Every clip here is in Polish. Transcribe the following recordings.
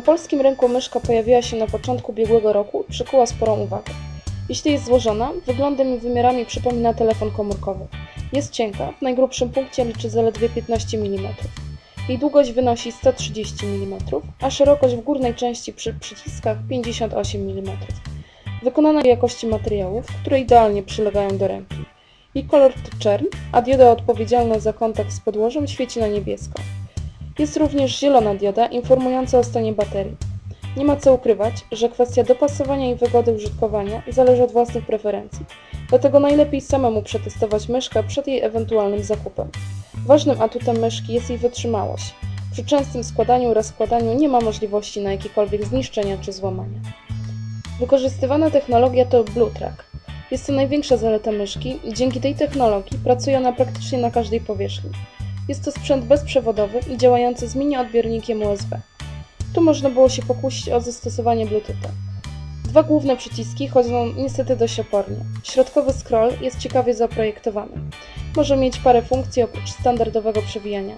polskim rynku myszka pojawiła się na początku ubiegłego roku i przykuła sporą uwagę. Jeśli jest złożona, wyglądem i wymiarami przypomina telefon komórkowy. Jest cienka, w najgrubszym punkcie liczy zaledwie 15 mm. Jej długość wynosi 130 mm, a szerokość w górnej części przy przyciskach 58 mm. Wykonana jakości materiałów, które idealnie przylegają do ręki. Jej kolor to czern, a dioda odpowiedzialna za kontakt z podłożem świeci na niebiesko. Jest również zielona dioda informująca o stanie baterii. Nie ma co ukrywać, że kwestia dopasowania i wygody użytkowania zależy od własnych preferencji, dlatego najlepiej samemu przetestować myszkę przed jej ewentualnym zakupem. Ważnym atutem myszki jest jej wytrzymałość. Przy częstym składaniu oraz składaniu nie ma możliwości na jakiekolwiek zniszczenia czy złamania. Wykorzystywana technologia to BlueTrack. Jest to największa zaleta myszki i dzięki tej technologii pracuje ona praktycznie na każdej powierzchni. Jest to sprzęt bezprzewodowy i działający z mini odbiornikiem USB. Tu można było się pokusić o zastosowanie Bluetootha. Dwa główne przyciski chodzą niestety dość opornie. Środkowy scroll jest ciekawie zaprojektowany. Może mieć parę funkcji oprócz standardowego przewijania.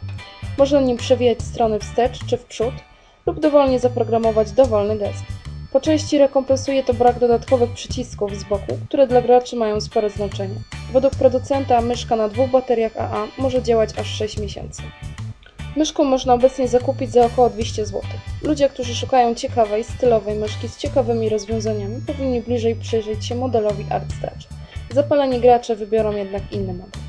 Można nim przewijać strony wstecz czy w przód lub dowolnie zaprogramować dowolny gest. Po części rekompensuje to brak dodatkowych przycisków z boku, które dla graczy mają spore znaczenie. Według producenta myszka na dwóch bateriach AA może działać aż 6 miesięcy. Myszką można obecnie zakupić za około 200 zł. Ludzie, którzy szukają ciekawej, stylowej myszki z ciekawymi rozwiązaniami, powinni bliżej przyjrzeć się modelowi ArtStouch. Zapaleni gracze wybiorą jednak inny model.